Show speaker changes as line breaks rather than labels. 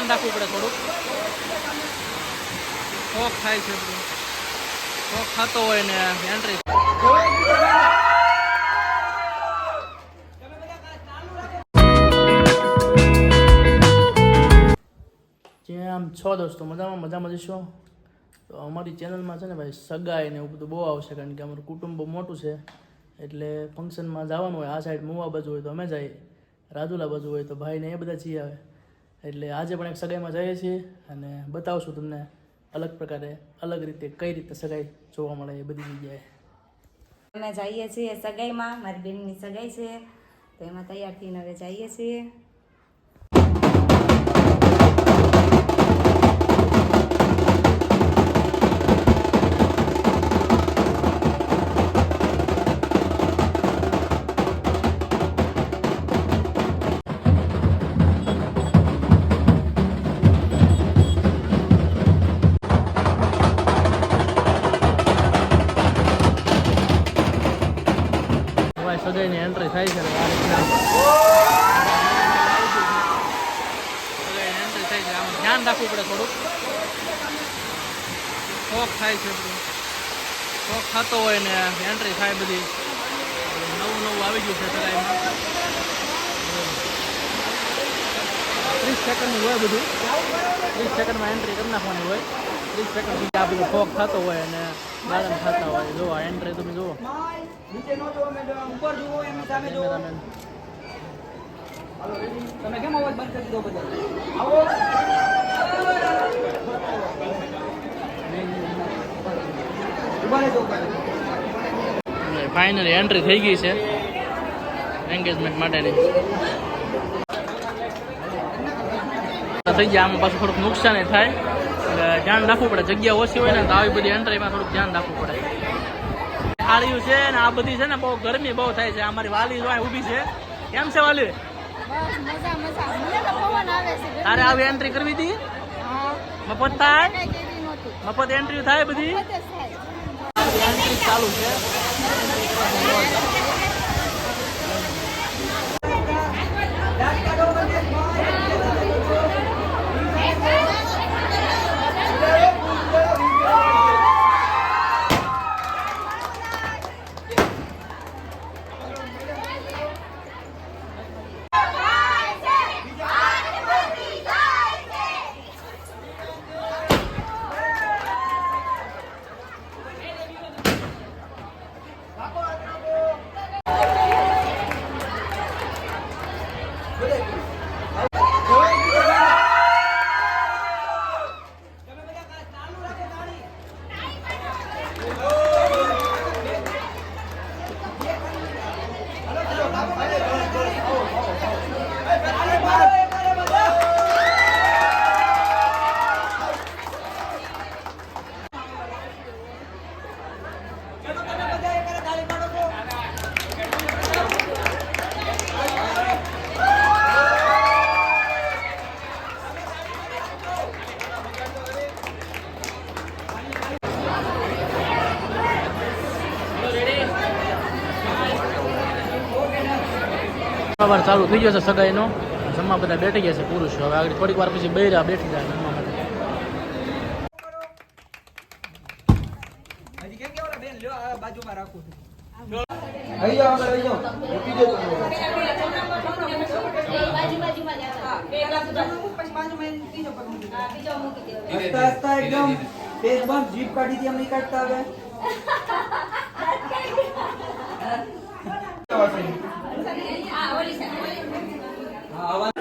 ધ્યાન રાખવું પડે થોડુંક. શોખ થાય છે શોખ થતો હોય ને એન્ટ્રી જેમ છો દોસ્તો, મજામાં? મજામાં જશો તો અમારી ચેનલમાં છે ને ભાઈ સગાઈ ને એવું બધું બહુ આવશે, કારણ કે અમારું કુટુંબ મોટું છે. એટલે ફંક્શનમાં જવાનું હોય, આ સાઈડ મુવા બાજુ હોય તો અમે જઈએ, રાજુલા બાજુ હોય તો ભાઈને એ બધા જઈ આવે. એટલે આજે પણ એક સગાઈમાં જઈએ છીએ અને બતાવશું તમને અલગ પ્રકારે અલગ રીતે કઈ રીતે સગાઈ જોવા મળે એ બધી જગ્યાએ.
અમે જઈએ છીએ સગાઈમાં, મારી બેનની સગાઈ છે, તો એમાં તૈયાર થઈને હવે જઈએ છીએ.
ભાઈ એન્ટ્રી થાય છે ને આ એન્ટ્રી થાય છે. આમ ધ્યાન રાખવું પડે થોડુંક. શોખ થાય છે શોખ થતો હોય ને એન્ટ્રી થાય બધી. નવું નવું આવી ગયું છે સગાઈમાં ત્રીસ સેકન્ડનું હોય બધું. ત્રીસ સેકન્ડમાં એન્ટ્રી કરી નાખવાની હોય. ત્રીસ સેકન્ડ સુધી બધું શોખ થતો હોય અને બાળન થતા હોય. જો એન્ટ્રી તમે જુઓ.
નીચે નો જોવો મેડમ ઉપર જુઓ એમની સામે જુઓ.
કેમેરામેન.
તમે કેમ અવાજ બંધ કરી દીધો બધા? આવો. ઊભા રહેજો
ફાઇનલી એન્ટ્રી થઈ ગઈ છે. એન્ગેજમેન્ટ માટેની. થઈ ગયા આમાં પાછું થોડુંક નુકસાન થાય. ધ્યાન રાખવું પડે. જગ્યા ઓછી હોય ને તો આવી બધી એન્ટ્રીમાં થોડુંક ધ્યાન રાખવું પડે. થાળીઓ છે ને આ બધી છે ને બહુ ગરમી બહુ થાય છે. અમારી વાલી જો ઊભી છે. કેમ છે વાલી?
બસ મજા મજા. મને તો પવન આવે છે
તારે આવી એન્ટ્રી કરવી હતી? મફત થાય? મફત એન્ટ્રી થાય બધી? એન્ટ્રી ચાલુ છે. 不对 સવાર ચાલુ થઈ ગયો છે સગાઈનો. જમવા બધા બેઠી ગયા છે પુરુષ. હવે આગળ થોડીક વાર પછી બૈરા બેઠી જાય જમવા માટે.
જીભ કાઢી એમ નહીં કાઢતા હવે. આવા-